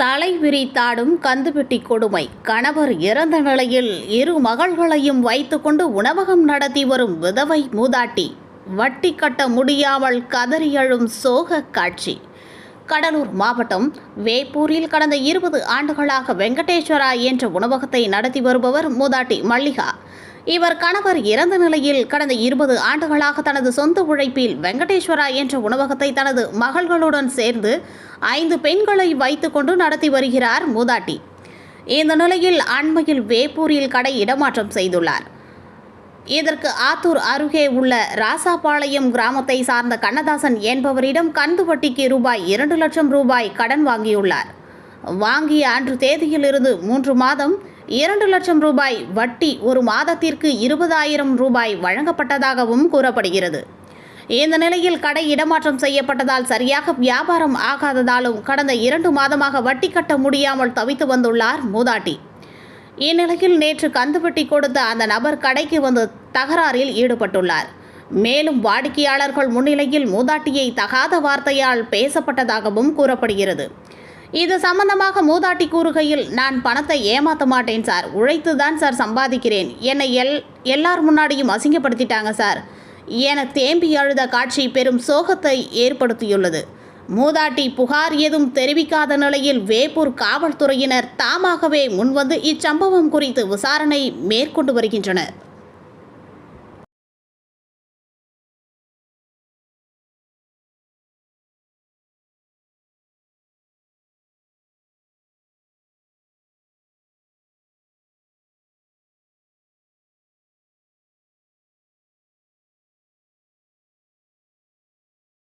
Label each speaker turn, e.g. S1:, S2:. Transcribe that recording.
S1: தலை விரித்தாடும் கந்துபெட்டி கொடுமை. கணவர் இறந்த நிலையில் இரு மகள்களையும் வைத்துக்கொண்டு உணவகம் நடத்தி வரும் விதவை மூதாட்டி. வட்டி கட்ட முடியாமல் கதறி அழும் சோக காட்சி. கடலூர் மாவட்டம் வேப்பூரில் கடந்த இருபது ஆண்டுகளாக வெங்கடேஸ்வரா என்ற உணவகத்தை நடத்தி வருபவர் மூதாட்டி மல்லிகா. இவர் கணவர் இறந்த நிலையில் கடந்த இருபது ஆண்டுகளாக தனது சொந்த உழைப்பில் வெங்கடேஸ்வரா என்ற உணவகத்தை தனது மகள்களுடன் சேர்ந்து ஐந்து பெண்களை வைத்துக்கொண்டு நடத்தி வருகிறார் மூதாட்டி. இந்த நிலையில் அண்மையில் வேப்பூரில் கடை இடமாற்றம் செய்துள்ளார். இதற்கு ஆத்தூர் அருகே உள்ள ராசாபாளையம் கிராமத்தை சார்ந்த கண்ணதாசன் என்பவரிடம் கந்து வட்டிக்கு ரூபாய் இரண்டு லட்சம் ரூபாய் கடன் வாங்கியுள்ளார். வாங்கிய அன்று தேதியிலிருந்து மூன்று மாதம் இரண்டு லட்சம் ரூபாய் வட்டி ஒரு மாதத்திற்கு இருபதாயிரம் ரூபாய் வழங்கப்பட்டதாகவும் கூறப்படுகிறது. இந்த நிலையில் கடை இடமாற்றம் செய்யப்பட்டதால் சரியாக வியாபாரம் ஆகாததாலும் கடந்த இரண்டு மாதமாக வட்டி கட்ட முடியாமல் தவித்து வந்துள்ளார் மூதாட்டி. இந்நிலையில் நேற்று கந்துவட்டி கொடுத்த அந்த நபர் கடைக்கு வந்து தகராறில் ஈடுபட்டுள்ளார். மேலும் வாடிக்கையாளர்கள் முன்னிலையில் மூதாட்டியை தகாத வார்த்தையால் பேசப்பட்டதாகவும் கூறப்படுகிறது. இது சம்பந்தமாக மூதாட்டி கூறுகையில் நான் பணத்தை ஏமாற்ற மாட்டேன் சார். உழைத்து தான் சார் சம்பாதிக்கிறேன். என்னை எல் எல்லார் முன்னாடியும் அசிங்கப்படுத்திட்டாங்க சார். என தேம்பி அழுத காட்சி பெரும் சோகத்தை ஏற்படுத்தியுள்ளது. மூதாட்டி புகார் ஏதும் தெரிவிக்காத நிலையில் வேப்பூர் காவல்துறையினர் தாமாகவே முன்வந்து இச்சம்பவம் குறித்து விசாரணை மேற்கொண்டு வருகின்றனர்.